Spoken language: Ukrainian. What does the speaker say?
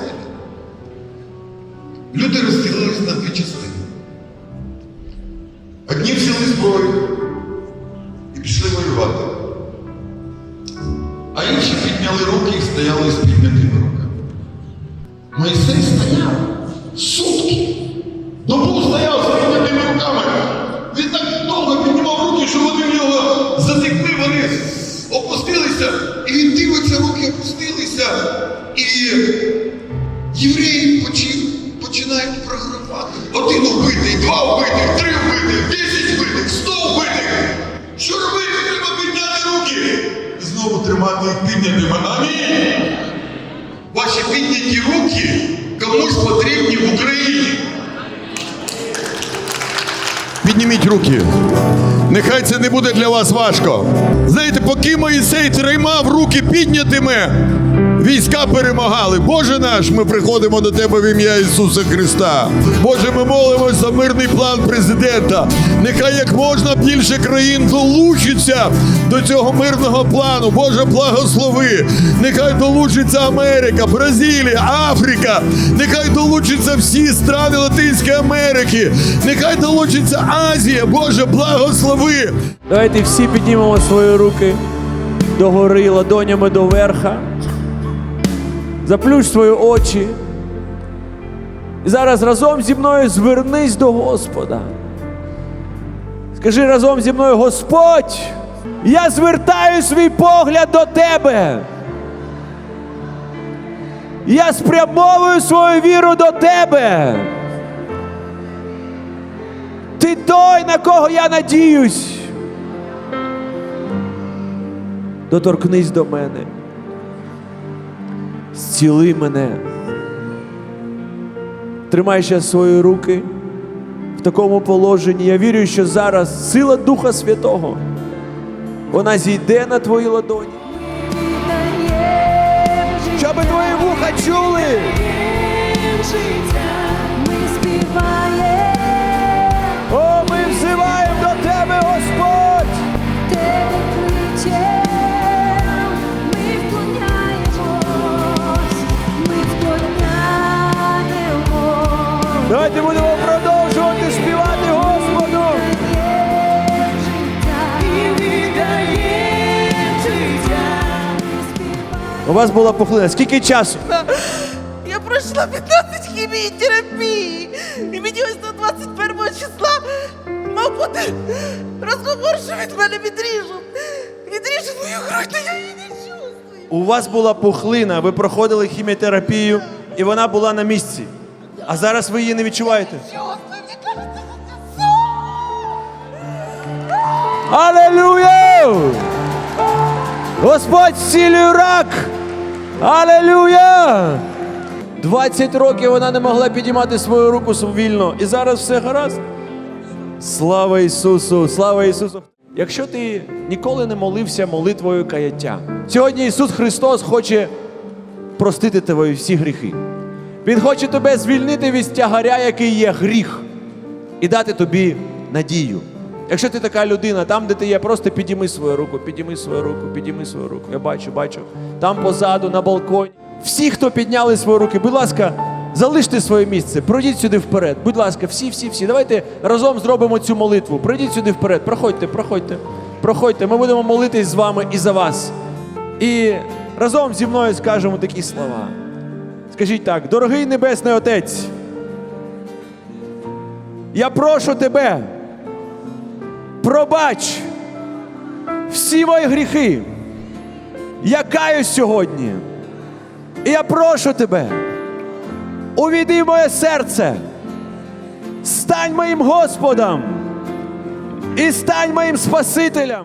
Ізраїлі. Люди розділились на дві частини. Одні взяли зброю і пішли воювати. А інші підняли руки і стояли з піднятими руками. Мойсей стояв сутки. Добу стояв з піднятими руками. Він так довго піднімав руки, що вони в нього затекли, вони опустилися, і він дивиться, руки опустилися. І євреї почи- починають програвати. Один убитий, два вбитих, три вбитих, десять вбитих, сто вбитих. Що робити? Треба підняти руки. І знову тримати їх піднятими. Амінь. Ваші підняті руки комусь потрібні в Україні. Підніміть руки. Нехай це не буде для вас важко. Знаєте, поки Моїсей тримав руки піднятими, війська перемагали. Боже наш, ми приходимо до Тебе в ім'я Ісуса Христа. Боже, ми молимось за мирний план президента. Нехай як можна більше країн долучиться до цього мирного плану. Боже, благослови. Нехай долучиться Америка, Бразилія, Африка. Нехай долучаться всі страни Латинської Америки. Нехай долучиться Азія. Боже, благослови. Давайте всі піднімемо свої руки догори, ладонями до верха. Заплющ свої очі. І зараз разом зі мною звернись до Господа. Скажи разом зі мною, Господь, я звертаю свій погляд до Тебе. Я спрямовую свою віру до Тебе. Ти той, на кого я надіюсь. Доторкнись до мене. Зціли мене. Тримай ще свої руки в такому положенні. Я вірю, що зараз сила Духа Святого. Вона зійде на твої ладоні. Щоб твої вуха чули. Давайте будемо продовжувати співати Господу. У вас була пухлина. Скільки часу? Я пройшла 15 хімієтерапії. І мені ось до 21 числа мав бути розговор, що від мене відріжуть. Відріжуть мою грудь, я її не чувствую. У вас була пухлина, ви проходили хіміотерапію, і вона була на місці. А зараз ви її не відчуваєте. Алелуя! Господь зцілює рак! Алелуя! 20 років вона не могла підіймати свою руку вільно. І зараз все гаразд. Слава Ісусу! Слава Ісусу! Якщо ти ніколи не молився молитвою каяття, сьогодні Ісус Христос хоче простити твої всі гріхи. Він хоче тебе звільнити від тягаря, який є гріх, і дати тобі надію. Якщо ти така людина, там, де ти є, просто підійми свою руку, підійми свою руку, підійми свою руку. Я бачу, бачу. Там позаду, на балконі. Всі, хто підняли свої руки, будь ласка, залиште своє місце, пройдіть сюди вперед. Будь ласка, всі, всі, всі. Давайте разом зробимо цю молитву. Пройдіть сюди вперед. Проходьте, проходьте, проходьте. Ми будемо молитись з вами і за вас. І разом зі мною скажемо такі слова. Скажіть так, дорогий Небесний Отець, я прошу тебе, пробач всі мої гріхи. Я каюсь сьогодні. І я прошу тебе, увійди в моє серце, стань моїм Господом і стань моїм Спасителем.